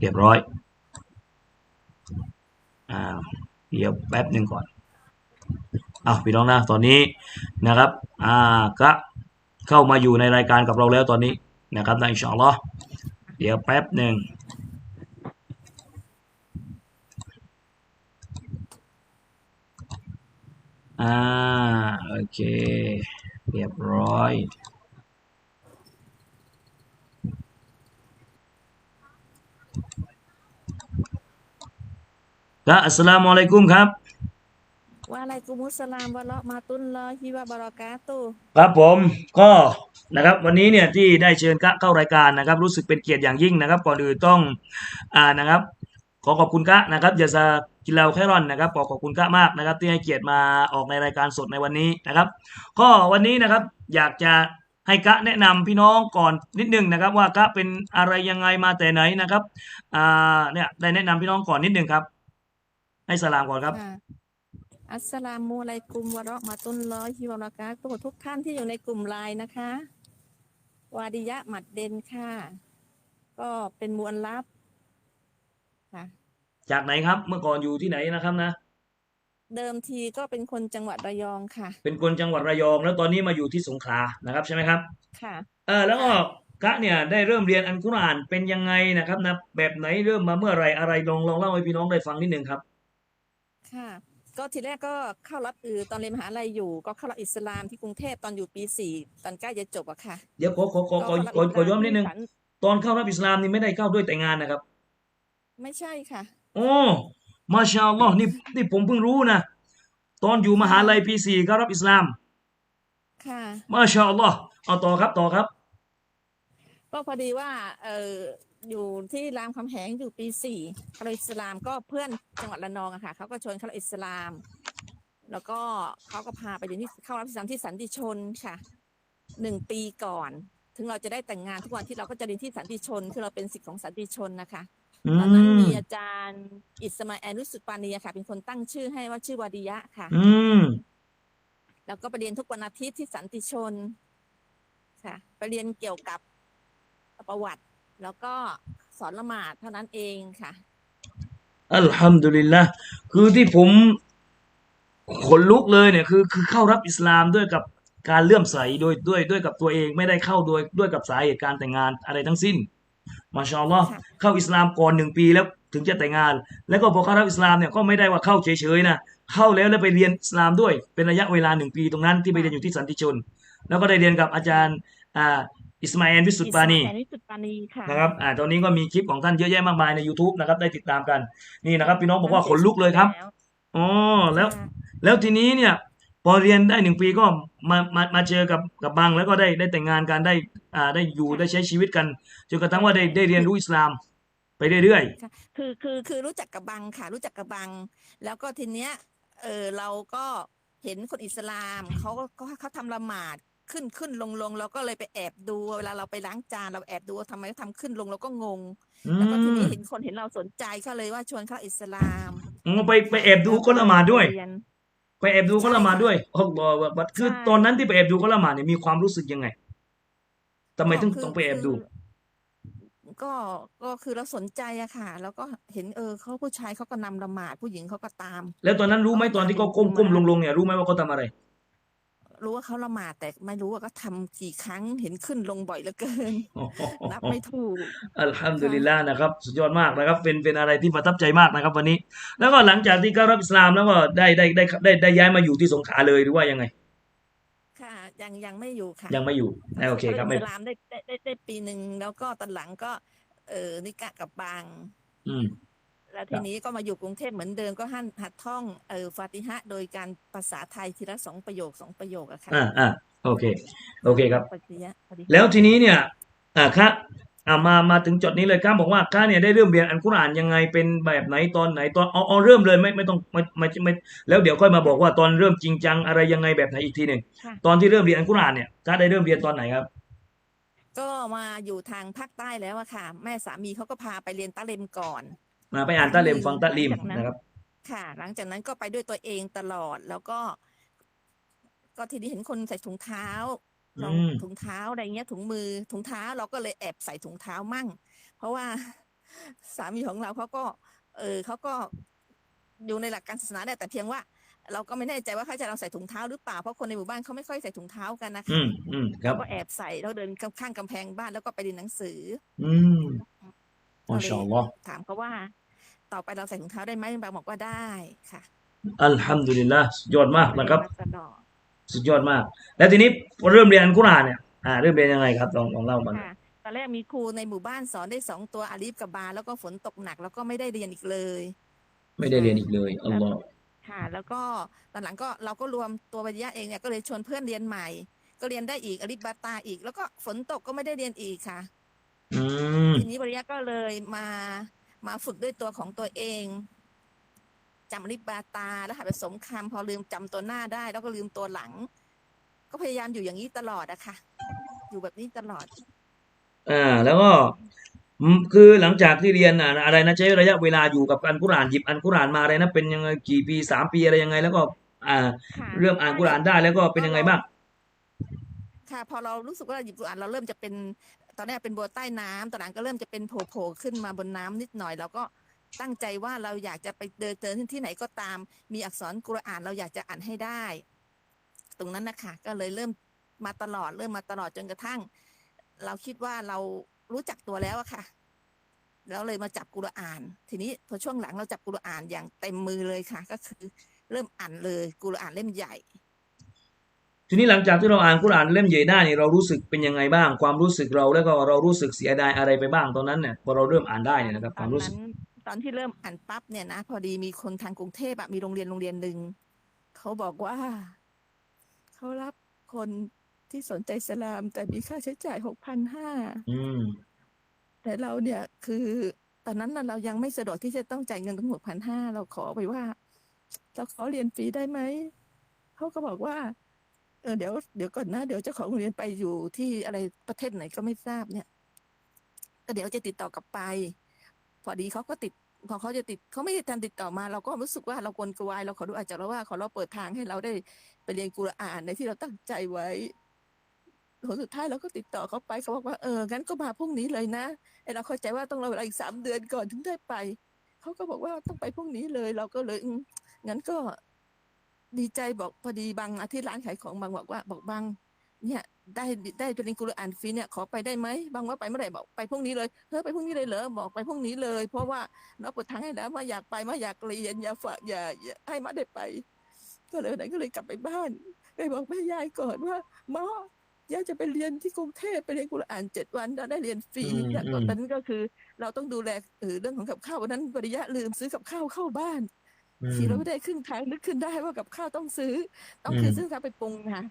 เรียบร้อยอ่าเดี๋ยวแป๊บหนึ่งก่อนอ้าพี่น้องนะตอนนี้นะครับอ่าก็เข้ามาอยู่ในรายการกับเราแล้วตอนนี้นะครับนะอินชาอัลลอฮ์เดี๋ยวแป๊บหนึ่งอ่าโอเค เรียบร้อย ก็อัสสลามุอะลัยกุมครับ วะอะลัยกุมุสสลามวะเราะห์มาตุลลอฮิวะบะเราะกาตุฮ์ครับผมก็นะครับวันนี้เนี่ยที่ได้เชิญกะเข้ารายการนะครับ รู้สึกเป็นเกียรติอย่างยิ่งนะครับ ก่อนอื่นต้องอ่านะครับ ขอขอบคุณกะนะครับยาซากินเราแครอนนะครับขอขอบคุณกะมากนะครับ ที่ให้เกียรติมาออกในรายการสดในวันนี้นะครับ ก็วันนี้นะครับอยากจะให้กะแนะนำพี่น้องก่อนนิดนึงนะครับ ว่ากะเป็นอะไรยังไงมาแต่ไหนนะครับอ่าเนี่ยได้แนะนำพี่น้องก่อนนิดนึงครับ ให้สลามก่อนครับค่ะอัสสลามุอะลัยกุมวะเราะห์มาตุลลอฮิวะบะเราะกาตุฮ์ทุกท่านที่อยู่ในกลุ่มไลน์นะคะ วาดิยะหมัดเดนค่ะ ก็เป็นมวลลับค่ะ จากไหนครับ เมื่อก่อนอยู่ที่ไหนนะครับนะ เดิมทีก็เป็นคนจังหวัดระยองค่ะ เป็นคนจังหวัดระยอง แล้วตอนนี้มาอยู่ที่สงขลานะครับ ใช่ไหมครับ ค่ะ เออแล้วก็กะเนี่ยได้เริ่มเรียนอัลกุรอานเป็นยังไงนะครับนะแบบไหนเริ่มมาเมื่อไหรอะไรลองลองเล่าให้พี่น้องได้ฟังนิดนึงครับ ค่ะ ก็ทีแรกก็เข้ารับอือตอนเรียนมหาลัยอยู่ ก็เข้ารับอิสลามที่กรุงเทพตอนอยู่ปีสี่ตอนใกล้จะจบอะค่ะ เดี๋ยวขอขอขอขอก็ขอขอย้อนรับนิดนึงสัตอนเข้ารับอิสลามนี่ไม่ได้เข้าด้วยแต่งงานนะครับ ไม่ใช่ค่ะโอ้มาชาอัลลอฮ์นี่นี่ผมเพิ่งรู้นะตอนอยู่มหาลัยปีสี่เข้ารับอิสลาม ค่ะมาชาอัลลอฮ์เอาต่อครับต่อครับ ก็พอดีว่าเออ อยู่ที่รามคำแหงอยู่ปีสี่เข้ารับอิสลามก็เพื่อนจังหวัดระนองอะค่ะเขาก็ชวนเข้ารับอิสลาม แล้วก็เขาก็พาไปเรียนที่เข้ารับอิสลามที่สันติชนค่ะหนึ่งปีก่อน ถึงเราจะได้แต่งงานทุกวันที่เราก็จะเรียนที่สันติชน คือเราเป็นสิทธิ์ของสันติชนนะคะอืตอนนั้นมมีอาจารย์ อิสมาแอนุสุปานีอะค่ะ เป็นคนตั้งชื่อให้ว่าชื่อวาดิยะค่ะ อืมแล้วก็ไปเรียนทุกวันอาทิตย์ที่สันติชน ค่ะ ไปเรียนเกี่ยวกับประวัติ แล้วก็สอนละหมาดเท่านั้นเองค่ะ อัลฮัมดุลิลละคือที่ผมขนลุกเลยเนี่ยคือคือเข้ารับอิสลามด้วยกับการเลื่อมใสโดยด้วยด้วยกับตัวเองไม่ได้เข้าโดยด้วยกับสาเหตุการแต่งงานอะไรทั้งสิ้น มาชาอัลลอฮ์ค่ะ เข้าอิสลามก่อนหนึ่งปีแล้วถึงจะแต่งงาน แล้วก็พอเข้ารับอิสลามเนี่ยก็ไม่ได้ว่าเข้าเฉยๆนะเข้าแล้วแล้วไปเรียนอิสลามด้วยเป็นระยะเวลาหนึ่งปีตรงนั้นที่ไปเรียนอยู่ที่สันติชน แล้วก็ได้เรียนกับอาจารย์อ่า อิสมาอิลวิสุตปานีอิสมาแอนุสุปานีค่ะนะครับอ่าตอนนี้ก็มีคลิปของท่านเยอะแยะมากมายใน YouTube นะครับ ได้ติดตามกันนี่นะครับ พี่น้องบอกว่าขนลุกเลยครับอ๋อแล้วค่ะแล้วทีนี้เนี่ย พอเรียนได้หนึ่งปีก็มามามาเจอกับกับบังแล้วก็ได้ได้แต่งงานกันได้อ่าได้อยู่ได้ใช้ชีวิตกันจนกระทั่งว่าได้ได้เรียนรู้อิสลามไปเรื่อยค่ะคือคือคือรู้จักกับบังค่ะ รู้จักกับบัง แล้วก็ทีเนี้ยเออเราก็เห็นคนอิสลามเขาก็ก็เขาทำละหมาด ขึ้นขึ้นลงลงเราก็เลยไปแอบดูเวลาเราไปล้างจานเราแอบดูว่าทำไมเขาทำขึ้นลงเราก็งงๆอืแล้วก็ทีมนี้เห็นคนเห็นเราสนใจเขาเลยว่าชวนเข้าอิสลามอ๋อไปไปแอบดูเขาละหมาดด้วยเรีนไปแอบดูเขาละหมาดด้วยอัลลอฮฺอักบัรคือใช่ตอนนั้นที่ไปแอบดูเขาละหมาดเนี่ยมีความรู้สึกยังไงทำไมถึงก็คืต้องไปแอบดูคือก็ก็คือเราสนใจอะค่ะ แล้วก็เห็นเออเขาผู้ชายเขาก็นำละหมาดผู้หญิงเขาก็ตาม แล้วตอนนั้นรู้ไหมตอนที่เขาก้มก้มลงลงๆเนี่ยรู้ไหมว่าเขาทำอะไร รู้ว่าเขาละหมาดแต่ไม่รู้ว่าก็ทำกี่ครั้งเห็นขึ้นลงบ่อยเหลือเกิน นับไม่ถูก อัลฮัมดุลิลละนะครับ สุดยอดมากนะครับ เป็นเป็นอะไรที่ประทับใจมากนะครับ วันนี้ แล้วก็หลังจากที่เข้ารับอิสลามแล้วก็ได้ได้ได้ได้ได้ย้ายมาอยู่ที่สงขลาเลยหรือว่ายังไง ค่ะ ยังยังไม่อยู่ค่ะ ยังไม่อยู่อ่าโอเคครับอิไม่สลามได้ได้ได้ได้ปีหนึ่งแล้วก็ตอนหลังก็ เออนิกะกับบาง อืม แล้วทีนี้ก็มาอยู่กรุงเทพเหมือนเดิมก็หันหัดท่องเออฟาติฮะห์โดยการภาษาไทยทีละสองประโยคสองประโยคอะค่ะอ่าอ่าโอเค โอเคครับฟาติฮะห์ฟาติฮะห์แล้วทีนี้เนี่ยอ่าครับอ่ามามาถึงจุดนี้เลยครับบอกว่าข้าเนี่ยได้เริ่มเรียนอัลกุรอานยังไงเป็นแบบไหนตอนไหนตอนเอาเอาเริ่มเลยไม่ไม่ต้องไม่ไม่ไม่แล้วเดี๋ยวค่อยมาบอกว่าตอนเริ่มจริงจังอะไรยังไงแบบไหนอีกทีหนึ่งค่ะ ตอนที่เริ่มเรียนอัลกุรอานเนี่ยข้าได้เริ่มเรียนตอนไหนครับก็มาอยู่ทางภาคใต้แล้วอะค่ะ แม่สามีเขาก็พาไปเรียนตะเลมก่อน มาไปอ่านตะเลมฟังตะลิมหลังจากนั้นนะครับ ค่ะ หลังจากนั้นก็ไปด้วยตัวเองตลอดแล้วก็ ก็ทีนี้เห็นคนใส่ถุงเท้าลองอืมถุงเท้าอะไรเงี้ยถุงมือถุงเท้าเราก็เลยแอบใส่ถุงเท้ามั่ง เพราะว่าสามีของเราเขาก็ เออเขาก็อยู่ในหลักการศาสนาเนี่ยแต่เพียงว่า เราก็ไม่แน่ใจว่าเขาจะเราใส่ถุงเท้าหรือเปล่าเพราะคนในหมู่บ้านเขาไม่ค่อยใส่ถุงเท้ากันนะคะอืมอืมครับก็แอบใส่แล้วเดินข้างกำแพงบ้านแล้วก็ไปเรียนหนังสือ อืมมาชาอัลลอฮ์ถามเขาว่า ต่อไปเราใส่ถุงเท้าได้ไหมบางบอกว่าได้ค่ะ อัลฮัมดุลิลละสุดยอดมากนะครับเรียมาตลอดสุดยอดมาก แล้วทีนี้พอเริ่มเรียนอัลกุรอานเนี่ยอ่าเริ่มเรียนยังไงครับลองลองเล่ามาหน่อยค่ะตอนแรกมีครูในหมู่บ้านสอนได้สองตัวอาลีฟกับบาแล้วก็ฝนตกหนักแล้วก็ไม่ได้เรียนอีกเลย ไม่ได้เรียนอีกเลยอัลลอฮ์ค่ะ แล้วก็ตอนหลังก็เราก็รวมตัววิทยาเองเนี่ยก็เลยชวนเพื่อนเรียนใหม่ ก็เรียนได้อีกอาลิฟบาตาอีก แล้วก็ฝนตกก็ไม่ได้เรียนอีกค่ะอืมทีนี้บริยะก็เลยมา มาฝึกด้วยตัวของตัวเองจำอาลิฟบาตา แล้วหัดผสมคำพอลืมจำตัวหน้าได้ แล้วก็ลืมตัวหลัง ก็พยายามอยู่อย่างนี้ตลอดอะค่ะ อยู่แบบนี้ตลอด อ่า แล้วก็อืมคือหลังจากที่เรียนอ่าอะไรนะใช้ระยะเวลาอยู่กับอัลกุรอานหยิบอัลกุรอานมาอะไรนะเป็นยังไงกี่ปีสามปีอะไรยังไง แล้วก็ อ่าค่ะเริ่มอ่านกุรอานได้แล้วก็เป็นยังไงบ้างค่ะพอเรารู้สึกว่าเราหยิบกุรอานเราเริ่มจะเป็น ตอนแรกเป็นบัวใต้น้ำตอนหลังก็เริ่มจะเป็นโผล่ขึ้นมาบนน้ำนิดหน่อยเราก็ตั้งใจว่าเราอยากจะไปเดินเดินที่ไหนก็ตาม มีอักษรกุรอานเราอยากจะอ่านให้ได้ ตรงนั้นนะคะก็เลยเริ่มมาตลอดเริ่มมาตลอดจนกระทั่ง เราคิดว่าเรารู้จักตัวแล้วอะค่ะแล้วเลยมาจับกุรอาน ทีนี้พอช่วงหลังเราจับกุรอานอย่างเต็มมือเลยค่ะ ก็คือเริ่มอ่านเลยกุรอานเล่มใหญ่ ทีนี้หลังจากที่เราอ่านกุรอานเล่มใหญ่ได้นี่เรารู้สึกเป็นยังไงบ้าง ความรู้สึกเราแล้วก็เรารู้สึกเสียดายอะไรไปบ้างตอนนั้นเนี่ยพอเราเริ่มอ่านได้เนี่ยนะครับตคอวานมรู้สึนั้กนตอนที่เริ่มอ่านปั๊บเนี่ยนะพอดีมีคนทางกรุงเทพอะมีโรงเรียนโรงเรียนหนึ่งเขาบอกว่าเขารับคนที่สนใจอิสลาม แต่มีค่าใช้จ่ายหกพันห้าอืมแต่เราเนี่ยคือตอนนั้นน่ะเรายังไม่สะดวกที่จะต้องจ่ายเงินทั้งหมดพันห้าเราขอไปว่า เราขอเรียนฟรีได้ไหมเขาก็บอกว่า เออเดี๋ยวเดี๋ยวก่อนนะ เดี๋ยวเจ้าของโรงเรียนไปอยู่ที่อะไรประเทศไหนก็ไม่ทราบเนี่ยก็เดี๋ยวจะติดต่อกลับไป พอดีเขาก็ติด พอเขาจะติดเขาไม่ได้ทันติดต่อมา เราก็รู้สึกว่าเรากวนกวายเราขอดูอาจจะเราว่าขอเราเปิดทางให้เราได้ไปเรียนกุรอานในที่เราตั้งใจไว้ผลสุดท้ายเราก็ติดต่อเขาไปเขาบอกว่าเอองั้นก็มาพรุ่งนี้เลยนะไอเราเข้าใจว่าต้องรอเวลาอีกสามเดือนก่อนถึงได้ไปเขาก็บอกว่าต้องไปพรุ่งนี้เลย เราก็เลยงั้นก็ ดีใจบอกพอดีบางอาทิตย์ร้านขายของบางบอกว่า บอกบางเนี่ยได้ได้ไปเรียนกุรอานฟรีเนี่ยขอไปได้ไหมบางว่าไปเมื่อไหร่บอกไปพรุ่งนี้เลยเฮ้ยไปพรุ่งนี้เลยเหรอบอกไปพรุ่งนี้เลย เพราะว่าเราเปิดทางให้แล้วมาอยากไปมาอยากเรียนอย่าฝากอย่าอย่าให้มาได้ไป ก็เลยวันนั้นก็เลยกลับไปบ้านเลยบอกแม่ยายก่อนว่าหมอยายจะไปเรียนที่กรุงเทพไปเรียนกุรอานเจ็ดวันแล้วได้เรียนฟรีอืมแต่ตอนอืมนั้นก็คือ เราต้องดูแลเออเรื่องของกับข้าววันนั้นปริยะลืมซื้อกับข้าวเข้าบ้าน อืขี่รถมไม่ได้ครึ่งทางนึกขึ้นได้ว่ากับข้าวต้องซื้อ ต้องอืมคือซื้อข้าวไปปรุงค่ะ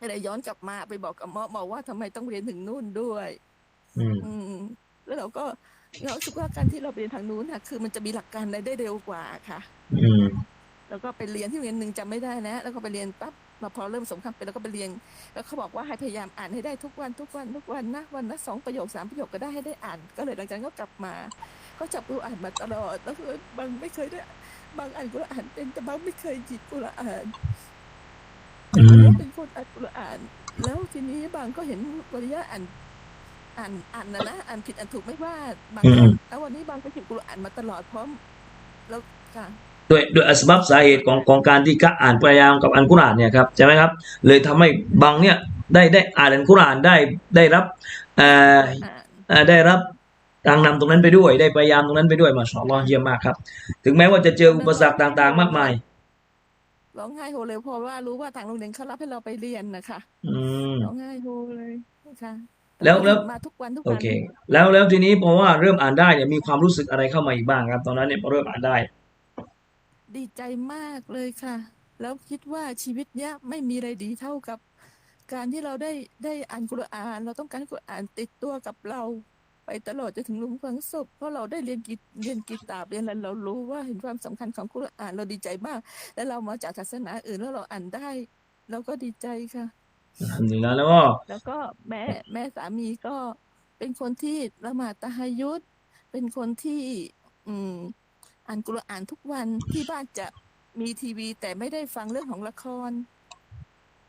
ก็เลยย้อนกลับมาไปบอกกับหมอบอกว่าทำไมต้องเรียนถึงนู่นด้วย อืม อืม แล้วเราก็เรารู้สึกว่าการที่เราไปเรียนทางนู้นค่ะคือมันจะมีหลักการอะไรได้เร็วกว่าค่ะ อืม แล้วก็ไปเรียนที่โรงเรียนหนึ่งจำไม่ได้แล้วแล้วก็ไปเรียนปั๊บมาพอเริ่มสงครามไปแล้วก็ไปเรียน แล้วเขาบอกว่าให้พยายามอ่านให้ได้ทุกวันทุกวันทุกวันนะวันละสองประโยคสามประโยคก็ได้ให้ได้อ่าน ก็เลยหลังจากนั้นก็กลับมา ก็จับกุรอานมาตลอดแล้วคือบางไม่เคยได้ บางอ่านกุรอานเป็นแต่บางไม่เคยหยิบกุรอานแต่อืบางมก็เป็นคนอ่านกุรอาน แล้วทีนี้บางก็เห็นวริยะอ่านอ่านอ่านนะนะอ่านผิดอ่านถูกไม่ว่าบางอืมก็อืมแล้ววันนี้บางก็หยิบกุรอานมาตลอดพร้อม แล้วค่ะโดยโดยอัสบับสาเหตุของของการที่กะอ่านพยายามกับอัลกุรอานเนี่ยครับใช่ไหมครับ เลยทำให้บางเนี่ยได้ได้อ่านอัลกุรอานได้ได้รับเอ่ออ่านเอ่อได้รับ ทางนำตรงนั้นไปด้วย ได้พยายามตรงนั้นไปด้วยมาชาอัลลอฮ์เยี่ยมมากครับ ถึงแม้ว่าจะเจออุปสรรคต่างๆ มากมายร้องไห้โฮเลยเพราะว่ารู้ว่าทางโรงเรียนเขารับให้เราไปเรียนนะคะอืมร้องไห้โฮเลยค่ะแล้วแล้วมาทุกวันทุกโอวันเค แล้วแล้วทีนี้เพราะว่าเริ่มอ่านได้เนี่ยมีความรู้สึกอะไรเข้ามาอีกบ้างครับ ตอนนั้นเนี่ยพอเริ่มอ่านได้ ดีใจมากเลยค่ะ แล้วคิดว่าชีวิตเนี้ยไม่มีอะไรดีเท่ากับ การที่เราได้ได้อ่านกุรอาน เราต้องการกุรอานติดตัวกับเรา ไปตลอดจนถึงหลุมฝังศพเพราะเราได้เรียนกิเรียนกีตาบเรียนอะไรเรารู้ว่าเห็นความสำคัญของกุรอานเราดีใจมาก แล้วเรามาจากศาสนาอื่นแล้วเราอ่านได้เราก็ดีใจค่ะอัลฮัมดุลิลลาห์แล้วก็แล้วก็แม่แม่สามีก็เป็นคนที่ละหมาดตะฮายุดเป็นคนที่ อืม อ่านกุรอานทุกวันที่บ้านจะมีทีวีแต่ไม่ได้ฟังเรื่องของละคร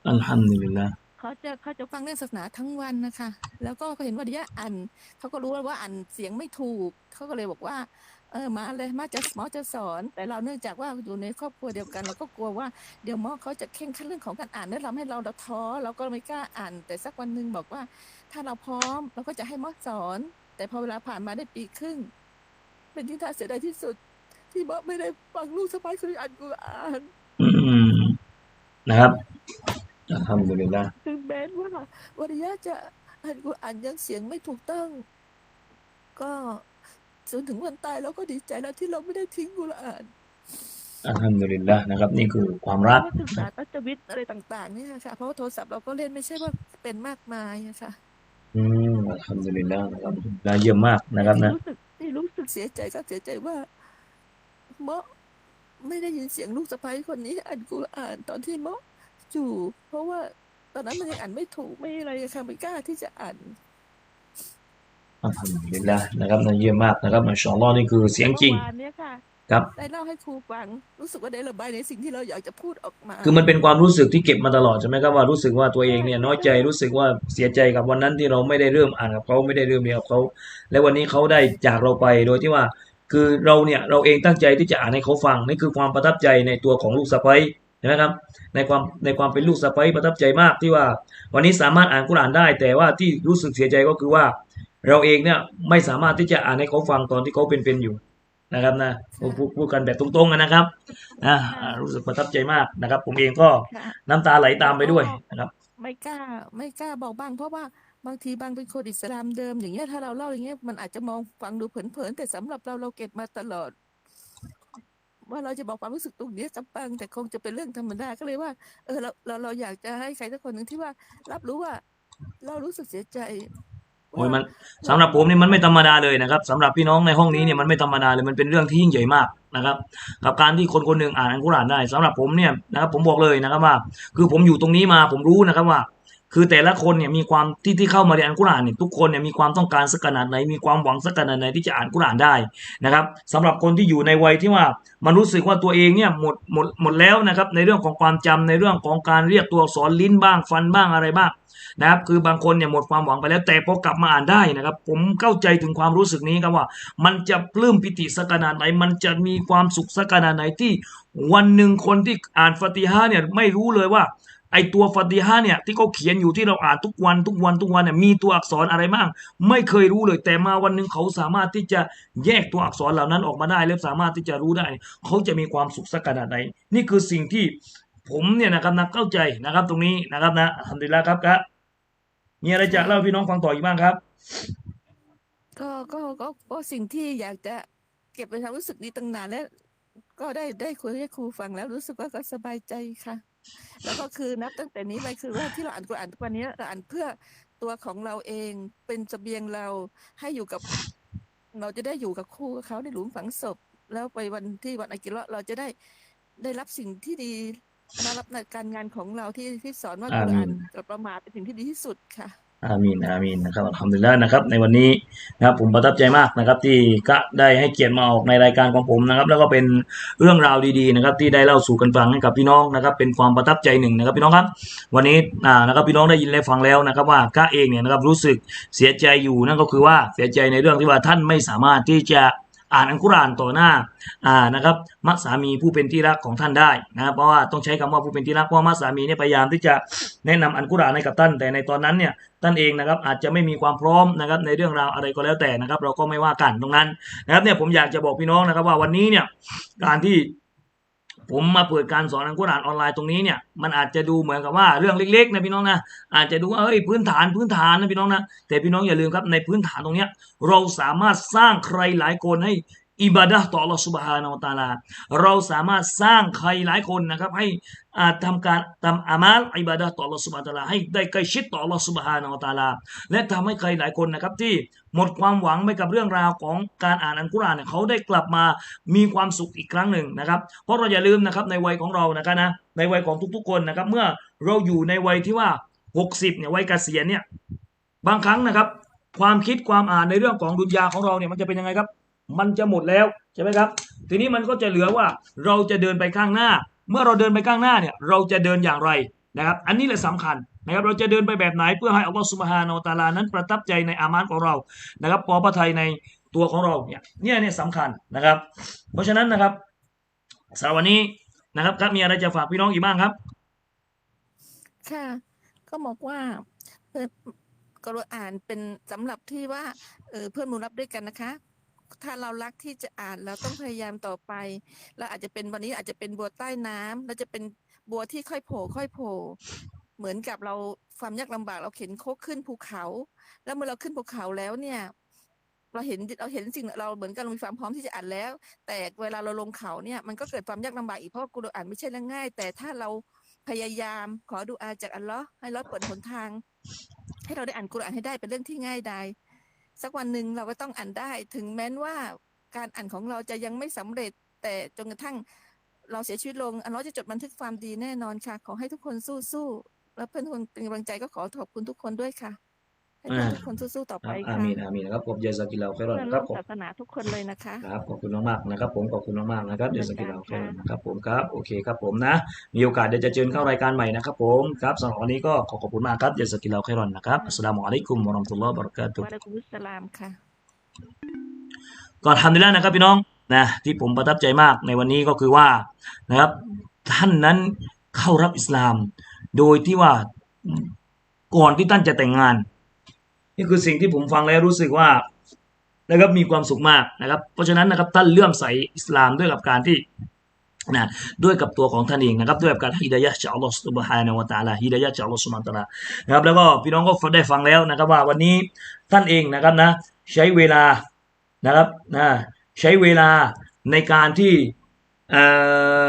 อัลฮัมดุลิลลาห์ เขาจะเขาจะฟังเรื่องศาสนาทั้งวันนะคะ แล้วก็เขาเห็นว่าเดียะอ่านเขาก็รู้ว่าอ่านเสียงไม่ถูก เขาก็เลยบอกว่า เออมาเลยมาจะหมอจะสอน แต่เราเนื่องจากว่าอยู่ในครอบครัวเดียวกันเราก็กลัวว่าเดี๋ยวหมอเขาจะเข่งขันเรื่องของการอ่านแล้วทำให้เราเราท้อเราก็ไม่กล้าอ่าน แต่สักวันหนึ่งบอกว่า ถ้าเราพร้อมเราก็จะให้หมอสอน แต่พอเวลาผ่านมาได้ปีครึ่ง เป็นที่น่าเสียดายที่สุด ที่หมอไม่ได้ฟังลูกสะใภ้คนนี้อ่านกุรอานนะครับ อัลฮัมดุลิลละถึงแม้ว่าวันนี้จะอ่านกุรอานยังเสียงไม่ถูกต้อง ก็จนถึงวันตายเราก็ดีใจแล้วที่เราไม่ได้ทิ้งกุรอานอัลฮัมดุลิลละนะครับ นี่คือความรักเพราะว่าศึกษาตัจวิทย์อะไรต่าง ๆ เนี่ยค่ะ เพราะว่าโทรศัพท์เราก็เล่นไม่ใช่ว่าเป็นมากมายอะค่ะอืมอัลฮัมดุลิลละนะครับน่าเยี่ยมมากนะครับที่นะรู้สึกที่รู้สึกเสียใจก็เสียใจว่าเมาะไม่ได้ยินเสียงลูกสะใภ้คนนี้อ่านกุรอานตอนที่เมาะ อยู่ เพราะว่าตอนนั้นมันยังอ่านไม่ถูกไม่อะไรอะค่ะไม่กล้าที่จะอ่านอัลฮัมดุลิลละนะครับน่าเยี่ยมมากนะครับมาชาอัลลอฮ์นี่คือเสียงจริง เมื่อวานเนี้ยค่ะ ครับ ได้เล่าให้ครูฟัง รู้สึกว่าได้ระบายในสิ่งที่เราอยากจะพูดออกมาคือมันเป็นความรู้สึกที่เก็บมาตลอดใช่ไหมครับว่ารู้สึกว่าตัวเองเนี่ยน้อยใจรู้สึกว่าเสียใจกับวันนั้นที่เราไม่ได้เริ่มอ่านกับเขาไม่ได้เริ่มเรียนกับเขาและวันนี้เขาได้จากเราไปโดยที่ว่า คือเราเนี่ยเราเองตั้งใจที่จะอ่านให้เขาฟังนี่คือความประทับใจในตัวของลูกสะใภ้ นะครับในความในความเป็นลูกสะใภ้ประทับใจมากที่ว่า วันนี้สามารถอ่านกุรอานได้ แต่ว่าที่รู้สึกเสียใจก็คือว่า เราเองเนี่ยไม่สามารถที่จะอ่านให้เขาฟังตอนที่เขาเป็นๆอยู่นะครับนะพูดพูดพูดกันแบบตรงๆกันนะครับนะอ่ารู้สึกประทับใจมากนะครับ ผมเองก็ค่ะน้ำตาไหลตามไปด้วยนะครับ ไม่กล้าไม่กล้าบอกบ้าง เพราะว่าบางทีบางเป็นคนอิสลามเดิมอย่างเงี้ยถ้าเราเล่าอย่างเงี้ยมันอาจจะมองฟังดูเผินๆแต่สำหรับเราเราเก็บมาตลอด ว่าเราจะบอกความรู้สึกตรงเนี้ยกับปังแต่คงจะเป็นเรื่องธรรมดาก็เลยว่า เออเราเราเราอยากจะให้ใครสักคนหนึ่งที่ว่า รับรู้ว่า เรารู้สึกเสียใจโอ้ยว่ามันสำหรับผมนี่มันไม่ธรรมดาเลยนะครับสำหรับพี่น้องในห้องนี้เนี่ยมันไม่ธรรมดาเลยมันเป็นเรื่องที่ยิ่งใหญ่มากนะครับ กับการที่คนคนหนึ่งอ่านอัลกุรอานได้สำหรับผมเนี่ยนะครับผมบอกเลยนะครับว่า คือผมอยู่ตรงนี้มาผมรู้นะครับว่า คือแต่ละคนเนี่ยมีความที่ที่เข้ามาเรียนอัลกุรอานเนี่ยทุกคนเนี่ยมีความต้องการสักขนาดไหนมีความหวังสักขนาดไหนที่จะอ่านกุรอานได้นะครับสำหรับคนที่อยู่ในวัยที่ว่ามันรู้สึกว่าตัวเองเนี่ยหมดหมดหมดแล้วนะครับในเรื่องของความจำในเรื่องของการเรียกตัวอักษรลิ้นบ้างฟันบ้างอะไรบ้างนะครับคือบางคนเนี่ยหมดความหวังไปแล้วแต่พอกลับมาอ่านได้นะครับ ผมเข้าใจถึงความรู้สึกนี้ครับว่า มันจะปลื้มปิติสักขนาดไหน มันจะมีความสุขสักขนาดไหนที่ วันหนึ่งคนที่อ่านฟาติฮะห์เนี่ยไม่รู้เลยว่า ไอตัวฟาติฮะเนี่ยที่เขาเขียนอยู่ที่เราอ่านทุกวันทุกวันทุกวันเนี่ยมีตัวอักษรอะไรบ้างไม่เคยรู้เลย แต่มาวันหนึ่งเขาสามารถที่จะแยกตัวอักษรเหล่านั้นออกมาได้ แล้วสามารถที่จะรู้ได้ เขาจะมีความสุขสักขนาดไหนนี่คือสิ่งที่ผมเนี่ยนะครับนะเข้าใจนะครับตรงนี้นะครับนะทำดีแล้วครับครับมีอะไรจะเล่าพี่น้องฟังต่ออีกบ้างครับก็ก็ก็ก็สิ่งที่อยากจะเก็บเป็นความรู้สึกนี้ตั้งนานแล้ว ก็ได้ได้คุยให้ครูฟังแล้วรู้สึกว่าก็สบายใจค่ะ แล้วก็คือนับตั้งแต่นี้ไปคือว่าที่เราอ่านกุรอานทุกวันนี้เราอ่านเพื่อตัวของเราเองเป็นเสบียงเราให้อยู่กับ เราจะได้อยู่กับครูกับเขาในหลุมฝังศพ แล้วไปวันที่วันอากิเราะห์เราจะได้ได้รับสิ่งที่ดีมารับในการงานของเราที่ที่สอนว่าอากุรมีอานนกับประมาทเป็นสิ่งที่ดีที่สุดค่ะ อามีนอามีนนะครับทำถึงแล้วนะครับ ในวันนี้นะครับผมประทับใจมากนะครับ ที่กะได้ให้เกียรติมาออกในรายการของผมนะครับ แล้วก็เป็นเรื่องราวดีๆนะครับ ที่ได้เล่าสู่กันฟังให้กับพี่น้องนะครับ เป็นความประทับใจหนึ่งนะครับพี่น้องครับ วันนี้อ่านะครับพี่น้องได้ยินและฟังแล้วนะครับ ว่ากะเองเนี่ยนะครับรู้สึกเสียใจอยู่นั่นก็คือว่าเสียใจในเรื่องที่ว่าท่านไม่สามารถที่จะ อ่านอัลกุรอานต่อหน้าอ่านะครับมัสามีผู้เป็นที่รักของท่านได้นะครับเพราะว่าต้องใช้คำว่าผู้เป็นที่รักเพราะมัสามีเนี่ยพยายามที่จะแนะนำอังกุรอานให้กับท่านแต่ในตอนนั้นเนี่ยท่านเองนะครับอาจจะไม่มีความพร้อมนะครับในเรื่องราวอะไรก็แล้วแต่นะครับ เราก็ไม่ว่ากันตรงนั้นนะครับเนี่ยผมอยากจะบอกพี่น้องนะครับว่าวันนี้เนี่ยการที่ ผมมาเปิดการสอนอังกุรอานออนไลน์ตรงนี้เนี่ยมันอาจจะดูเหมือนกับว่าเรื่องเล็กๆนะพี่น้องนะอาจจะดูว่าเฮ้ยพื้นฐานพื้นฐานนะพี่น้องนะแต่พี่น้องอย่าลืมครับในพื้นฐานตรงเนี้ยเราสามารถสร้างใครหลายคนให้ อิบาดะห์ต่อ Allah Subhanahu wa Taala เราสามารถสร้างใครหลายคนนะครับ ให้อ่าทำการทำอามัลอิบาดะห์ต่อ Allah Subhanahu wa Taala ให้ได้ใกล้ชิดต่อ Allah Subhanahu wa Taala และทำให้ใครหลายคนนะครับที่หมดความหวังไปกับเรื่องราวของการอ่านอัลกุรอานเนี่ยเขาได้กลับมามีความสุขอีกครั้งหนึ่งนะครับ เพราะเราอย่าลืมนะครับในวัยของเรานะครับนะในวัยของทุกๆ คนนะครับ เมื่อเราอยู่ในวัยที่ว่า 60เนี่ยวัยเกษียณเนี่ยบางครั้งนะครับ ความคิดความอ่านในเรื่องของดุนยาของเราเนี่ยมันจะเป็นยังไงครับ มันจะหมดแล้วใช่ไหมครับ ทีนี้มันก็จะเหลือว่าเราจะเดินไปข้างหน้า เมื่อเราเดินไปข้างหน้าเนี่ยเราจะเดินอย่างไรนะครับ อันนี้แหละสำคัญนะครับเราจะเดินไปแบบไหนเพื่อให้อัลลอฮฺสุบฮานาอัลตาลานั้นประทับใจในอามานของเรานะครับพอพระทัยในตัวของเราเนี่ยเนี่ยเนี่ยสำคัญนะครับ เพราะฉะนั้นนะครับสำหรับวันนี้นะครับครับมีอะไรจะฝากพี่น้องอีกบ้างครับ ค่ะ ก็บอกว่าเพื่อนกรุอ่านเป็นสำหรับที่ว่าเออเพื่อนมูรับด้วยกันนะคะ ถ้าเรารักที่จะอ่านเราต้องพยายามต่อไปเราอาจจะเป็นวันนี้อาจจะเป็นบัวใต้น้ำแล้วจะเป็นบัวที่ค่อยโผล่ค่อยโผล่เหมือนกับเราความยากลำบากเราเข็นโคกขึ้นภูเขา แล้วเมื่อเราขึ้นภูเขาแล้วเนี่ย เราเห็นเราเห็นสิ่งเราเหมือนกันเรามีความพร้อมที่จะอ่านแล้ว แต่เวลาเราลงเขาเนี่ยมันก็เกิดความยากลำบากอีกเพราะว่ากุรอานไม่ใช่เรื่องง่าย แต่ถ้าเราพยายามขอดูอาจากอัลลอฮ์ให้เราเปิดหนทาง ให้เราได้อ่านกุรอานให้ได้เป็นเรื่องที่ง่ายดาย สักวันหนึ่งเราก็ต้องอ่านได้ ถึงแม้นว่าการอ่านของเราจะยังไม่สำเร็จ แต่จนกระทั่งเราเสียชีวิตลงอันเราจะจดบันทึกความดีแน่นอนค่ะ ขอให้ทุกคนสู้ๆแล้วเพื่อนทุกคนเป็นกำลังใจก็ขอขอบคุณทุกคนด้วยค่ะ ให้เพื่อนทุกคนสู้ๆต่อคไปรับอาค่ะมีนอามีนนะครับผมเยซากิลาอัลไครอนเพื่อนครัร่บวมผมศาสนาทุกคนเลยนะคะครับขอบคุณมากๆนะครับ ผมขอบคุณมากๆนะครับเยซากิลาอัลไครอนค่ะนะครับผมครับโอเคครับผมนะ มีโอกาสเดี๋ยวจะเชิญเข้ารายการใหม่นะครับผมครับสำหรับวันนี้ก็ขอขอบคุณมากครับเยซากิลาอัลไครอนนะครับอัสสลามุอะลัยกุมวะเราะห์มะตุลลอฮ์วะบะเราะกาตุฮ์วะอะลัยกุมุสสลามค่ะก่อนทำดีแล้วนะครับพี่น้องนะที่ผมประทับใจมากในวันนี้ก็คือว่านะครับ ท่านนั้นเข้ารับอิสลาม โดยที่ว่าก่อนที่ท่านจะแต่งงาน นี่คือสิ่งที่ผมฟังแล้วรู้สึกว่านะครับมีความสุขมากนะครับ เพราะฉะนั้นนะครับท่านเลื่อมใสอิสลามด้วยกับการที่นะด้วยกับตัวของท่านเองนะครับด้วยกับการฮิดายะจากอัลลอฮฺสุบฮานะฮูวะตาลาฮิดายะจากอัลลอฮฺสุบฮานตะอาลานะครับแล้วก็พี่น้องก็ได้ฟังแล้วนะครับว่าวันนี้ท่านเองนะครับนะใช้เวลานะครับนะใช้เวลาในการที่เอ่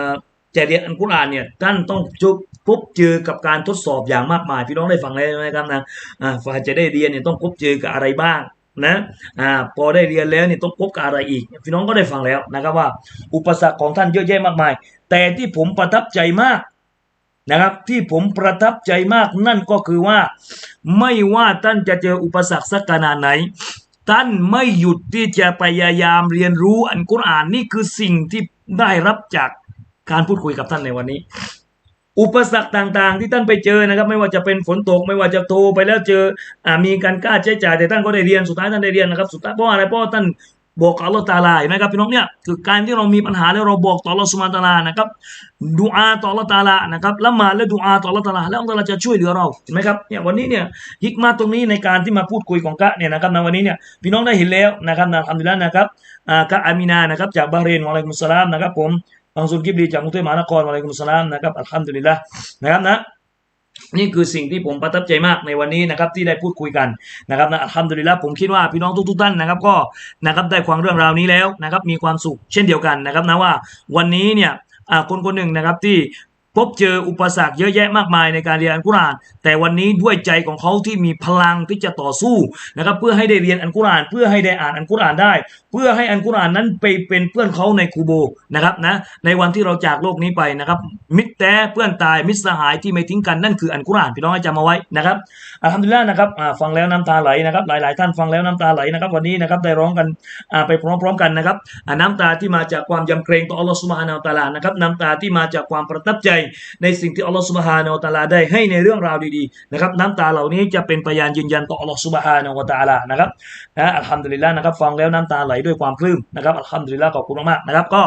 อจะเรียนอัลกุรอานเนี่ยท่านต้องจุบ พบเจอกับการทดสอบอย่างมากมาย พี่น้องได้ฟังแล้วนะครับนะอ่าฝ่ายจะได้เรียนเนี่ยต้องพบเจอกับอะไรบ้างนะอ่าพอได้เรียนแล้วเนี่ยต้องพบกับอะไรอีก พี่น้องก็ได้ฟังแล้วนะครับว่า อุปสรรคของท่านเยอะแยะมากมาย แต่ที่ผมประทับใจมากนะครับที่ผมประทับใจมากนั่นก็คือว่า ไม่ว่าท่านจะเจออุปสรรคสักขนาดไหน ท่านไม่หยุดที่จะพยายามเรียนรู้อันกุรอานนี่คือสิ่งที่ได้รับจากการพูดคุยกับท่านในวันนี้ อุปสรรคต่างๆ ที่ท่านไปเจอนะครับ ไม่ว่าจะเป็นฝนตก ไม่ว่าจะโทรไปแล้วเจออมีการกล้าใช้จ่ายแต่ท่านก็ได้เรียนสุดท้ายท่านได้เรียนนะครับ สุดท้ายเพราะอะไรเพราะท่านบอกอัลลอฮฺตาลาเห็นไหมครับพี่น้องเนี่ยคือการที่เรามีปัญหาแล้วเราบอกต่ออัลลอฮฺสุบฮาตาลานะครับดูอาต่ออัลลอฮฺตาลานะครับละหมาดและดูอาต่ออัลลอฮฺตาลาแล้วอัลลอฮฺจะช่วยเหลือเราเห็นไหมครับเนี่ยวันนี้เนี่ยฮิกมาตรงนี้ในการที่มาพูดคุยของกะเนี่ยนะครับในวันนี้เนี่ยพี่น้องได้เห็นแล้วนะครับนะทำดีแล้วนะครับอ่ากะอามินานะครับจากบาเรนวะอะลัยกุมุสลามนะครับผม บางสุนกิบลีจากกรุงเทพมหานครวะอะลัยกุมสลามนะครับอัลฮัมดุลิลละนะครับนะนี่คือสิ่งที่ผมประทับใจมากในวันนี้นะครับที่ได้พูดคุยกันนะครับนะอัลฮัมดุลิลละผมคิดว่าพี่น้องทุกๆท่านนะครับก็นะครับได้ความเรื่องราวนี้แล้วนะครับมีความสุขเช่นเดียวกันนะครับนะว่าวันนี้เนี่ยคนคนหนึ่งนะครับที่ พบเจออุปสรรคเยอะแยะมากมายในการเรียนอัลกุรอาน แต่วันนี้ด้วยใจของเขาที่มีพลังที่จะต่อสู้นะครับเพื่อให้ได้เรียนอัลกุรอาน เพื่อให้ได้อ่านอัลกุรอานได้ เพื่อให้อัลกุรอานนั้นไปเป็นเพื่อนเขาในคูโบนะครับนะในวันที่เราจากโลกนี้ไปนะครับ มิตรแท้เพื่อนตายมิตรสหายที่ไม่ทิ้งกันนั่นคืออัลกุรอานพี่น้องให้จำเอาไว้นะครับอัลฮัมดุลิลละนะครับฟังแล้วน้ำตาไหลนะครับหลาย ๆ ท่านฟังแล้วน้ำตาไหลนะครับ วันนี้นะครับได้ร้องกันไปพร้อม ๆ กันนะครับน้ำตาที่มาจากความยำเกรงต่ออัลลอฮฺสุบฮานาอัลตะอาลานะครับน้ำตาที่มาจากความประทับใจในสิ่งที่อัลลอฮฺสุบฮานาอัลตาลาได้ให้ในเรื่องราวดีๆนะครับน้ำตาเหล่านี้จะเป็นพยานยืนยันต่ออัลลอฮฺสุบฮานาอัลตาลานะครับนะอัลฮัมดุลิลละนะครับฟังแล้วน้ำตาไหลด้วยความปลื้มนะครับอัลฮัมดุลิลละขอบคุณมากๆนะครับก็